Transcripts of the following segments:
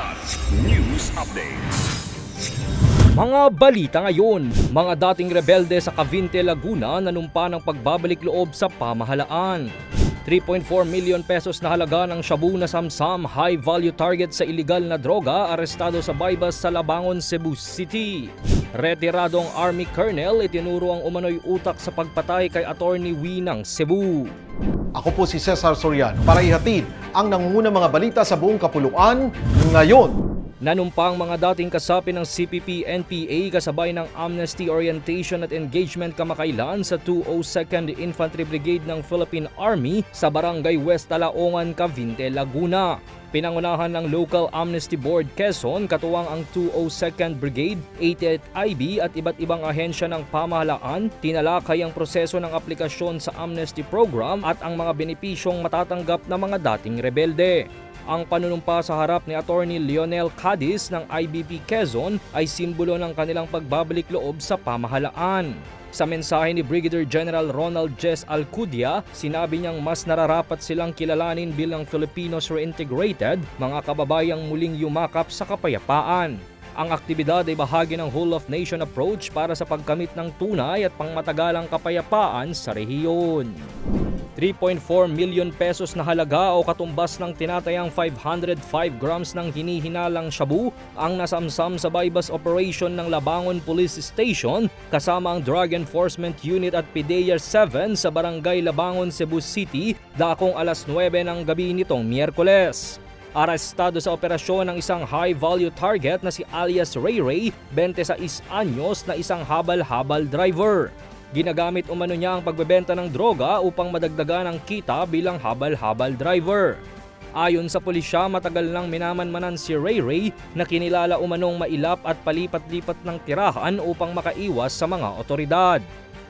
Kilat News Updates. Mga balita ngayon, mga dating rebelde sa Cavite, Laguna nanumpa ng pagbabalik loob sa pamahalaan. 3.4 million pesos na halaga ng shabu na samsam high value target sa iligal na droga arestado sa Baybas sa Labangon, Cebu City. Retiradong Army Colonel itinuro ang umano'y utak sa pagpatay kay Attorney Winang Cebu. Ako po si Cesar Soriano para ihatid ang nangungunang mga balita sa buong kapuluan ngayon. Nanumpang mga dating kasapi ng CPP-NPA kasabay ng Amnesty Orientation at Engagement kamakailan sa 202nd Infantry Brigade ng Philippine Army sa Barangay West Alaongan, Cavite, Laguna. Pinangunahan ng Local Amnesty Board Quezon katuwang ang 202nd Brigade, 88th IB at iba't ibang ahensya ng pamahalaan, tinalakay ang proseso ng aplikasyon sa amnesty program at ang mga benepisyong matatanggap ng mga dating rebelde. Ang panunumpa sa harap ni Attorney Lionel Cadiz ng IBP Quezon ay simbolo ng kanilang pagbabalik loob sa pamahalaan. Sa mensahe ni Brigadier General Ronald Jess Alcudia, sinabi niyang mas nararapat silang kilalanin bilang Filipinos reintegrated, mga kababayang muling yumakap sa kapayapaan. Ang aktibidad ay bahagi ng whole of nation approach para sa pagkamit ng tunay at pangmatagalang kapayapaan sa rehiyon. 3.4 million pesos na halaga o katumbas ng tinatayang 505 grams ng hinihinalang shabu ang nasamsam sa bypass operation ng Labangon Police Station kasama ang Drug Enforcement Unit at PDEA 7 sa Barangay Labangon, Cebu City dakong alas 9 ng gabi nitong Miyerkules. Arestado sa operasyon ng isang high-value target na si alias Ray Ray, 26 anyos na isang habal-habal driver. Ginagamit umano niya ang pagbebenta ng droga upang madagdagan ang kita bilang habal-habal driver. Ayon sa pulisya, matagal nang minamanmanan si Ray Ray na kinilala umanong mailap at palipat-lipat ng tirahan upang makaiwas sa mga otoridad.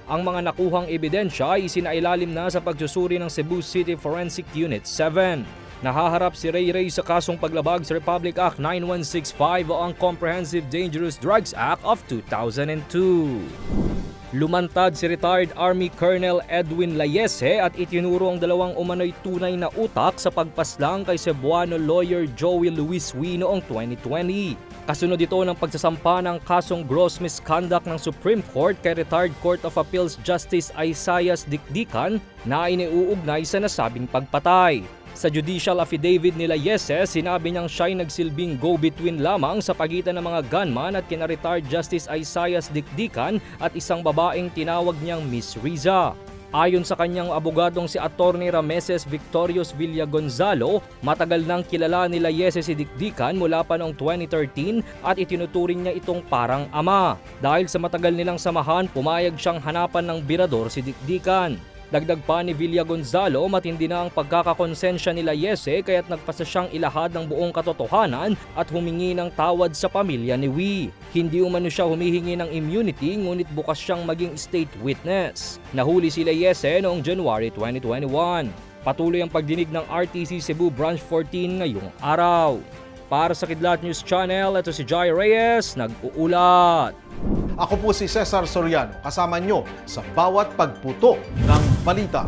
Ang mga nakuhang ebidensya ay isinailalim na sa pagsusuri ng Cebu City Forensic Unit 7. Nahaharap si Ray Ray sa kasong paglabag sa Republic Act 9165 o ang Comprehensive Dangerous Drugs Act of 2002. Lumantad si retired Army Colonel Edwin Layese at itinuro ang dalawang umano'y tunay na utak sa pagpaslang kay Cebuano lawyer Joey Luis Wee noong 2020. Kasunod ito ng pagsasampa ng kasong gross misconduct ng Supreme Court kay retired Court of Appeals Justice Isaias Dikdikan na iniuugnay sa nasabing pagpatay. Sa judicial affidavit nila Yese, sinabi niyang siya'y nagsilbing go-between lamang sa pagitan ng mga gunman at kina-retired Justice Isaias Dikdikan at isang babaeng tinawag niyang Miss Riza. Ayon sa kanyang abogadong si Attorney Rameses Victorious Villa Gonzalo, matagal nang kilala nila Yese si Dikdikan mula pa noong 2013 at itinuturing niya itong parang ama. Dahil sa matagal nilang samahan, pumayag siyang hanapan ng birador si Dikdikan. Dagdag pa ni Villa Gonzalo, matindi na ang pagkakakonsensya nila Yese kaya't nagpasa siyang ilahad ng buong katotohanan at humingi ng tawad sa pamilya ni Wee. Hindi umano siya humihingi ng immunity ngunit bukas siyang maging state witness. Nahuli sila Yese noong January 2021. Patuloy ang pagdinig ng RTC Cebu Branch 14 ngayong araw. Para sa Kidlat News Channel, ito si Jai Reyes, nag-uulat. Ako po si Cesar Soriano, kasama nyo sa bawat pagputo ng balita.